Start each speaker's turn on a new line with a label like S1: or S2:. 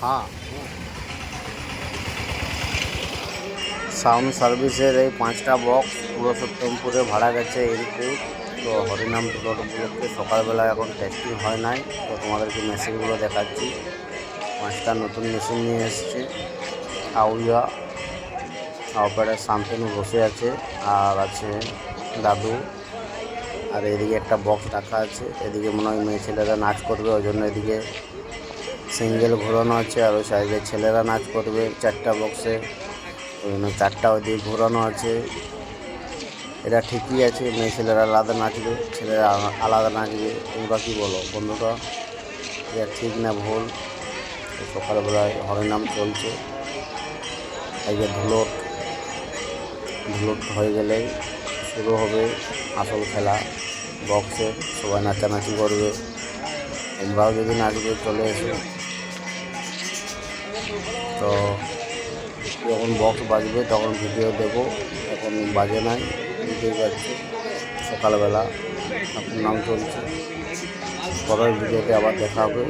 S1: হ্যাঁ সাউন্ড সার্ভিসের এই পাঁচটা বক্স পুরো সত্যমপুরে ভাড়া গেছে এরকম তো হরিনাম দুর্গা উপলক্ষে সকালবেলা এখন টেস্টিং হয় নাই তো তোমাদেরকে মেশিনগুলো দেখাচ্ছি পাঁচটা নতুন মেশিন নিয়ে এসছে আউয়া অপারে শান্তনু বসে আছে আর আছে দাদু আর এদিকে একটা বক্স রাখা আছে এদিকে মনে হয় মেয়ে ছেলেরা নাচ করবে ওই জন্য এদিকে সিঙ্গেল ঘোরানো আছে, আর ওই ছেলেরা নাচ করবে চারটা বক্সে ওই জন্য চারটা ওইদিকে ঘোরানো আছে। এটা ঠিকই আছে, মেয়ে ছেলেরা আলাদা নাচবে, ছেলেরা আলাদা নাচবে। তোমরা কী বলো বন্ধুরা? এটা ঠিক না ভুল? সকালবেলায় হরিনাম চলছে। এই যে ধুলোট ধুলোট হয়ে গেলেই শুরু হবে আসল খেলা বক্সে সবাই নাচানাচি করবে। তোমরাও যদি নাচবে, চলে এসো। তো যখন বক্স বাজবে, তখন ভিডিও দেবো। এখন বাজে নাই ভিডিও বাজছে সকালবেলা এখন নাম চলছে। পরের ভিডিওতে আবার দেখা হবে।